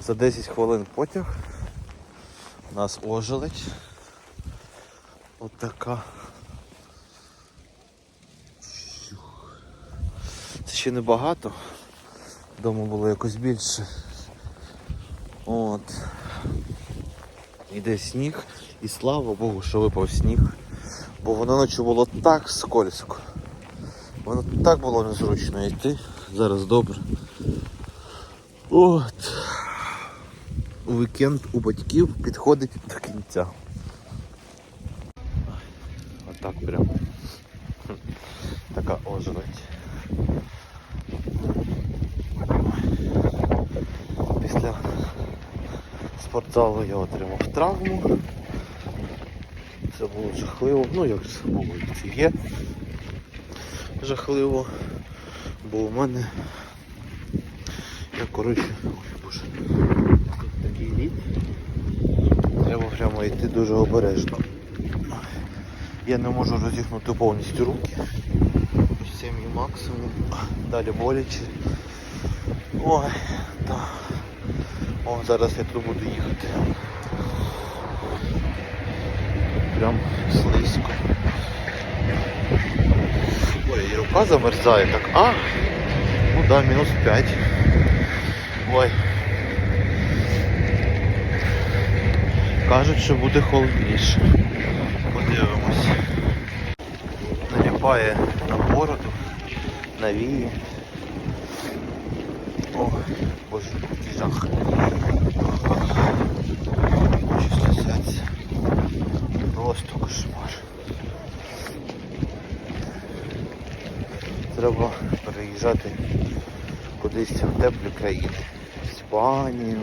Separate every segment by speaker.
Speaker 1: За 10 хвилин потяг. У нас ожеледь. От така. Це ще не багато. Дома було якось більше. От. Іде сніг. І слава Богу, що випав сніг. Бо воно ночі було так скользко. Воно так було незручно йти. Зараз добре. От. Вікенд у батьків підходить до кінця. Отак прям. Така ожеледь. Після спортзалу я отримав травму. Це було жахливо. Ну як було, це є. Жахливо. Бо у мене я коротше. Ой боже. Такий лід. Треба прямо йти дуже обережно. Я не можу розігнути повністю руки. Це мій максимум. Далі боляче. Ой, так. О, зараз я тут буду їхати. Прям слизько. Ой, і рука замерзає так. А! Ну да, мінус 5. Ой. Кажуть, що буде холодніше. Подивимось. Наліпає на бороду, на вії. О, боже, який жах. Очі слізяться. Просто кошмар. Треба переїжджати кудись в теплі країни. Іспанію,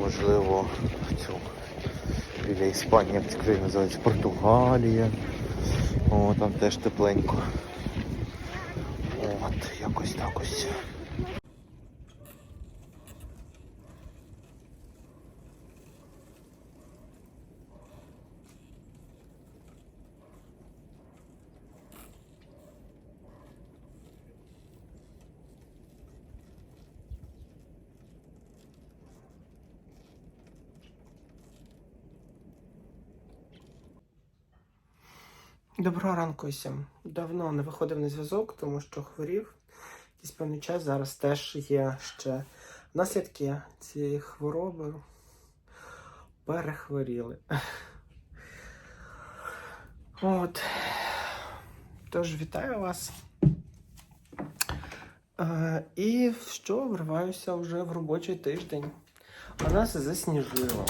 Speaker 1: можливо, в цю біля Іспанії, як ця країна називається, Португалія. О, там теж тепленько. От, якось так ось.
Speaker 2: Доброго ранку усім. Давно не виходив на зв'язок, тому що хворів. Якийсь певний час зараз теж є ще наслідки цієї хвороби. Перехворіли. От. Тож вітаю вас. Е, і що, вриваюся вже в робочий тиждень. А нас засніжило.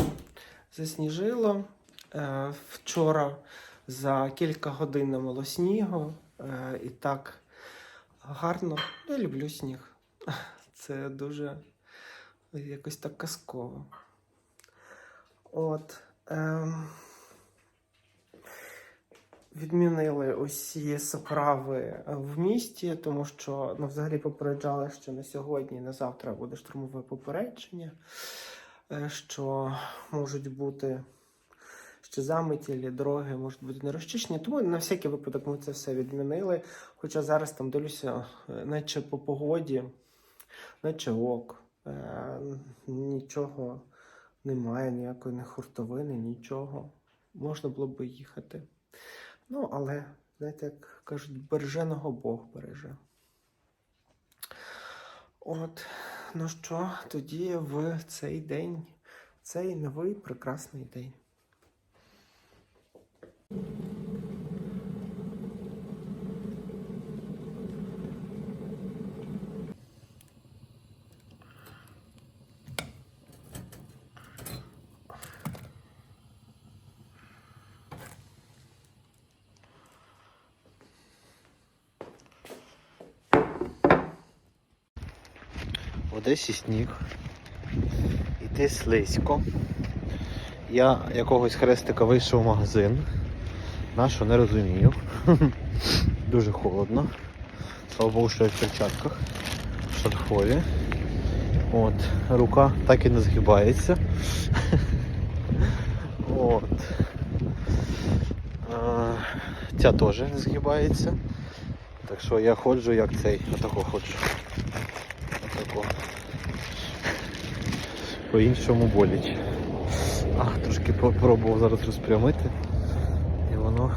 Speaker 2: Засніжило. Е, вчора за кілька годин намело снігу. Е, і так гарно. Я люблю сніг. Це дуже якось так казково. От. ем, Відмінили усі справи в місті, тому що ну, взагалі попереджали, що на сьогодні, на завтра буде штурмове попередження, е, що можуть бути ще заметілі, дороги можуть бути не розчищені. Тому на всякий випадок ми це все відмінили. Хоча зараз там дивлюся, е, наче по погоді, наче ок. Е, нічого немає, ніякої не хуртовини, нічого. Можна було би їхати. Ну, але, знаєте, як кажуть, береженого Бог береже. От, ну що, тоді в цей день, цей новий прекрасний день.
Speaker 1: Одесі сніг. Іти слизько. Я якогось хрестика вийшов в магазин. На що не розумію. Дуже холодно. Слава Богу, що я в перчатках. В шарфові. От, рука так і не згибається. От. Ця теж не згибається. Так що я ходжу як цей, отако ходжу. Отако. по-іншому боляче. А, трошки попробував зараз розпрямити. І воно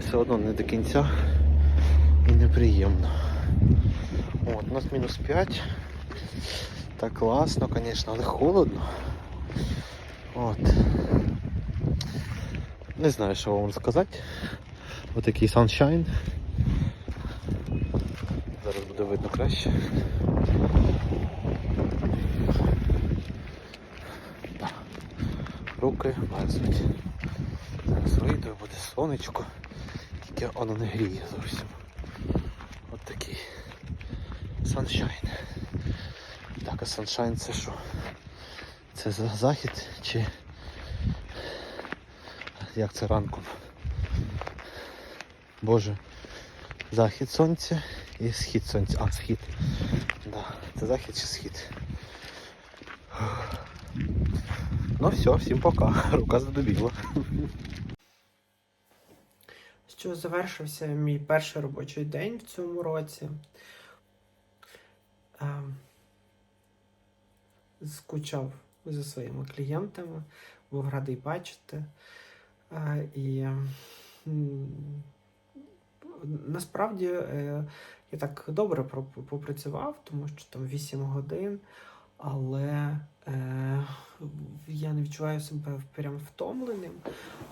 Speaker 1: все одно не до кінця і неприємно. От, у нас мінус 5. Так класно, звісно, але холодно. От. Не знаю, що вам сказати. Отакий sunshine. Зараз буде видно краще. Так. Руки мерзнуть. Зараз вийду, буде сонечко. Тільки воно не гріє зовсім. От такий sunshine. Так, а sunshine це що? Це за- захід чи як це ранком? Боже, захід сонця і схід сонця. А, схід. Да. Це захід чи схід. Ну все, всім пока. Рука задубіла.
Speaker 2: Що завершився мій перший робочий день в цьому році. Скучав за своїми клієнтами, був радий бачити. І насправді е, я так добре попрацював, тому що там 8 годин, але е, я не відчуваю себе прям втомленим.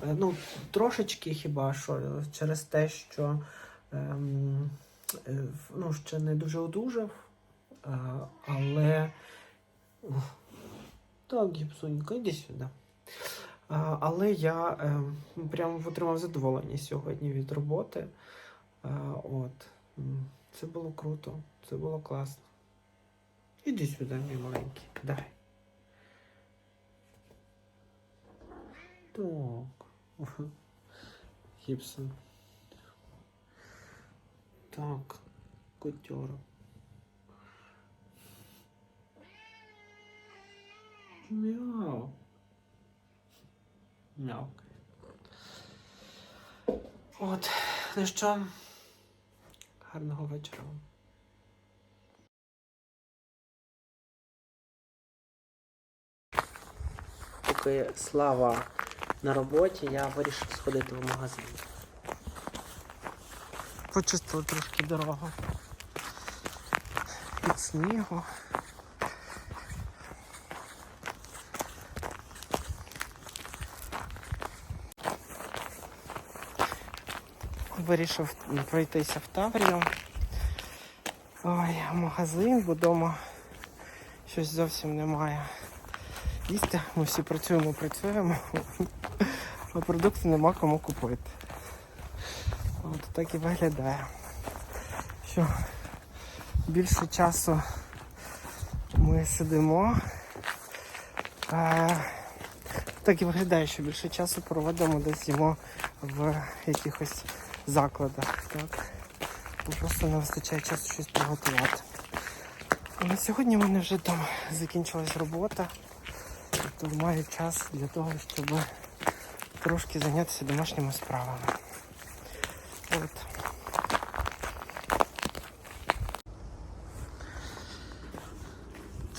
Speaker 2: Е, Ну, трошечки хіба що через те, що ем, е, ну, ще не дуже одужав, е, але. Так, гіпсонька, іди сюди. Але я ем, прям отримав задоволення сьогодні від роботи. А, от. Це було круто, це було класно. Іди сюди, мій маленький. Давай. Так. Гіпсон. Так. Котьора. Мяу. Мяу. От, ну що, гарного вечора. вам. Поки слава на роботі, я вирішив сходити в магазин. Почистив трошки дорогу. Від снігу. Вирішив пройтися в Таврію. Ой, магазин, бо вдома щось зовсім немає. Їсти, ми всі працюємо, працюємо, а продукти нема кому купити. От так і виглядає. Що більше часу ми сидимо. А, так і виглядає, що більше часу проводимо десь їмо в якихось закладах. Так? Бо Просто не вистачає часу щось приготувати. Але сьогодні в мене вже вдома закінчилась робота. Тобто маю час для того, щоб трошки зайнятися домашніми справами. От.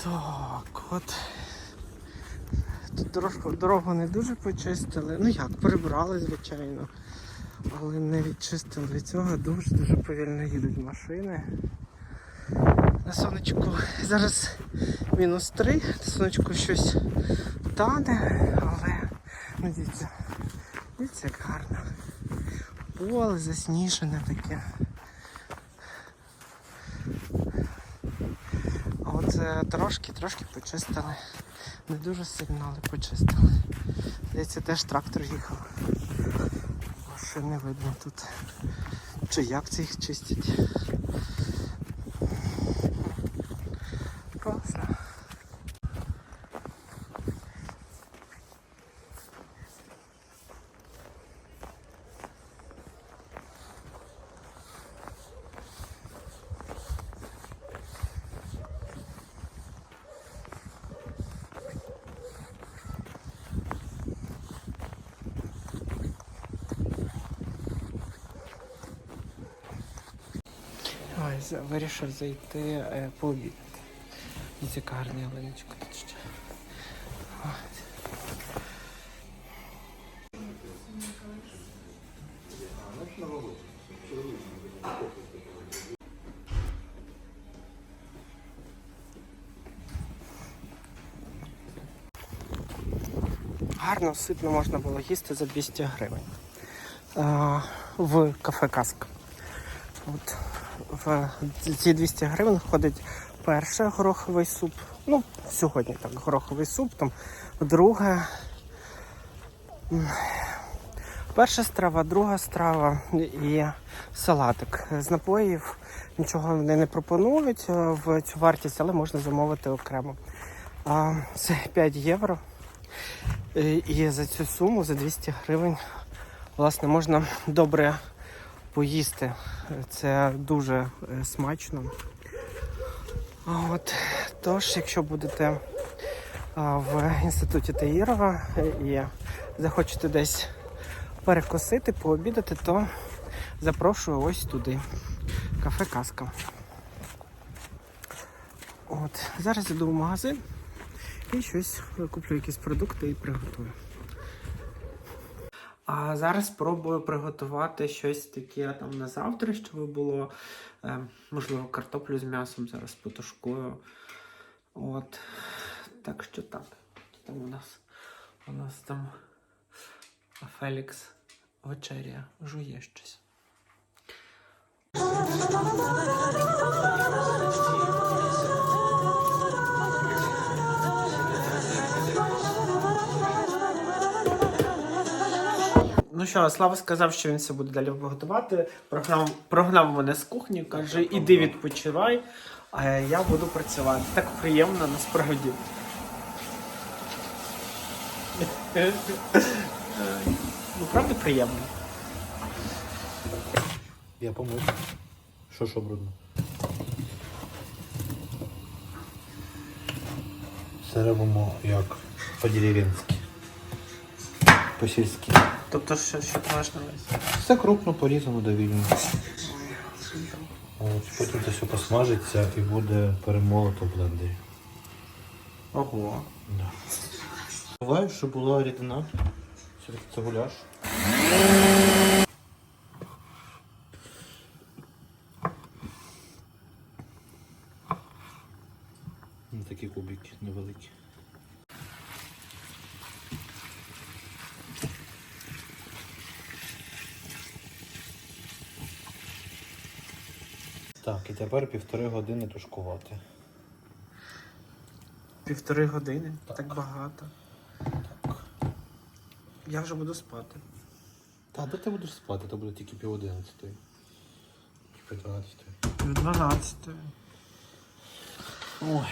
Speaker 2: Так, от. Тут дорожку, дорогу не дуже почистили. Ну як, прибрали, звичайно. Але не відчистили від цього. Дуже-дуже повільно їдуть машини. На сонечку зараз мінус 3, на сонечку щось тане, але ну дивіться, дивіться, як гарно. Поле засніжене таке. От е, трошки, трошки почистили. Не дуже сильно, але почистили. Здається, теж трактор їхав. Ще не видно тут. Чи як це їх чистять. Класно. Вирішив зайти е, пообідати. Дивіться, яка гарна ялиночка. Гарно, ситно можна було їсти за 200 гривень. А, в кафе Каска. От в ці 200 гривень входить перше гороховий суп. Ну, сьогодні так, гороховий суп, там друге. Перша страва, друга страва і салатик. З напоїв нічого вони не пропонують е, в цю вартість, але можна замовити окремо. Це 5 євро. І і за цю суму, за 200 гривень, власне, можна добре поїсти. Це дуже е, смачно. От, тож, якщо будете в інституті Таїрова і захочете десь перекусити, пообідати, то запрошую ось туди. Кафе Казка. От, зараз іду в магазин і щось куплю якісь продукти і приготую. А зараз спробую приготувати щось таке там на завтра, щоб було. Е, можливо, картоплю з м'ясом зараз потушкую. От. Так що так. Там у нас у нас там Фелікс вечеря жує щось. Що, Слава сказав, що він все буде далі готувати. Прогнав, прогнав мене з кухні, каже, іди відпочивай, а я буду працювати. Так приємно насправді. Ну, правда приємно.
Speaker 1: Я помив. Що що брудно? Це робимо як по-деревенськи. По-сільськи.
Speaker 2: Тобто, що, що ти маєш на увазі?
Speaker 1: Все крупно порізано довільно. От, потім це все посмажиться і буде перемолото в блендері.
Speaker 2: Ого.
Speaker 1: Да. Буває, що була рідина. Все-таки це гуляш. Так, і тепер півтори години тушкувати.
Speaker 2: Півтори години.
Speaker 1: Так.
Speaker 2: Так, багато.
Speaker 1: Так.
Speaker 2: Я вже буду спати.
Speaker 1: Та, де ти будеш спати? Це буде тільки пів одинадцятої. Пів дванадцятої.
Speaker 2: Пів дванадцятої.
Speaker 1: Ой.